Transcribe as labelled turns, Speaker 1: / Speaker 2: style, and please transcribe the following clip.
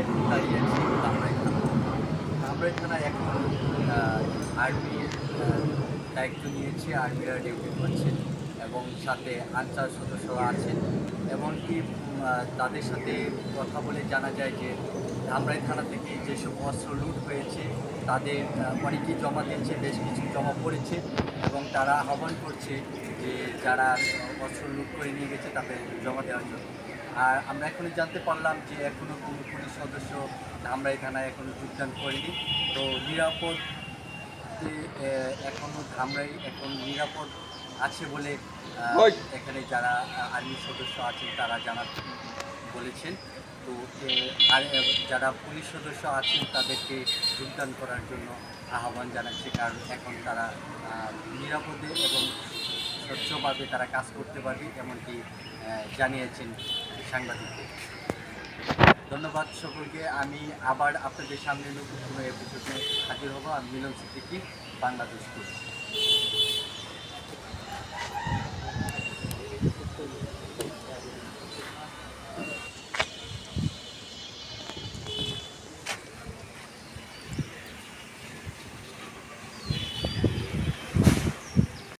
Speaker 1: এখন দাঁড়িয়ে আছি। ধামরাই থানা ধামরাই থানা এখন আর্মির দায়িত্ব নিয়েছে, আর্মিরা ডিউটি করছেন এবং সাথে আনসার সদস্যরা আছেন। এমনকি তাদের সাথে কথা বলে জানা যায় যে ধামরাই থানা থেকে যেসব অস্ত্র লুট হয়েছে, তাদের অনেকেই জমা দিচ্ছে বেশ কিছু জমা পড়েছে এবং তারা আহ্বান করছে যে, যারা অস্ত্র লুট করে নিয়ে গেছে, তাদের জমা দেওয়ার জন্য। আর আমরা এখনই জানতে পারলাম যে এখনও কোনো পুলিশ সদস্য ধামরাই থানায় এখনও যোগদান করেনি। তো নিরাপদ এখনও ধামরাই এখন নিরাপদ আছে বলে এখানে যারা আর্মি সদস্য আছেন তারা জানা বলেছেন। তো আর যারা পুলিশ সদস্য আছেন তাদেরকে যোগদান করার জন্য আহ্বান জানাচ্ছে। কারণ এখন তারা নিরাপদে এবং স্বচ্ছভাবে তারা কাজ করতে পারবে এমনকি জানিয়েছেন সাংবাদিকদের। ধন্যবাদ সকলকে। আমি আবার আপনাদের সামনে নতুন কোনো এপিসোডে হাজির হব। আমি মিলন সিদ্দিকি, বাংলাদেশ।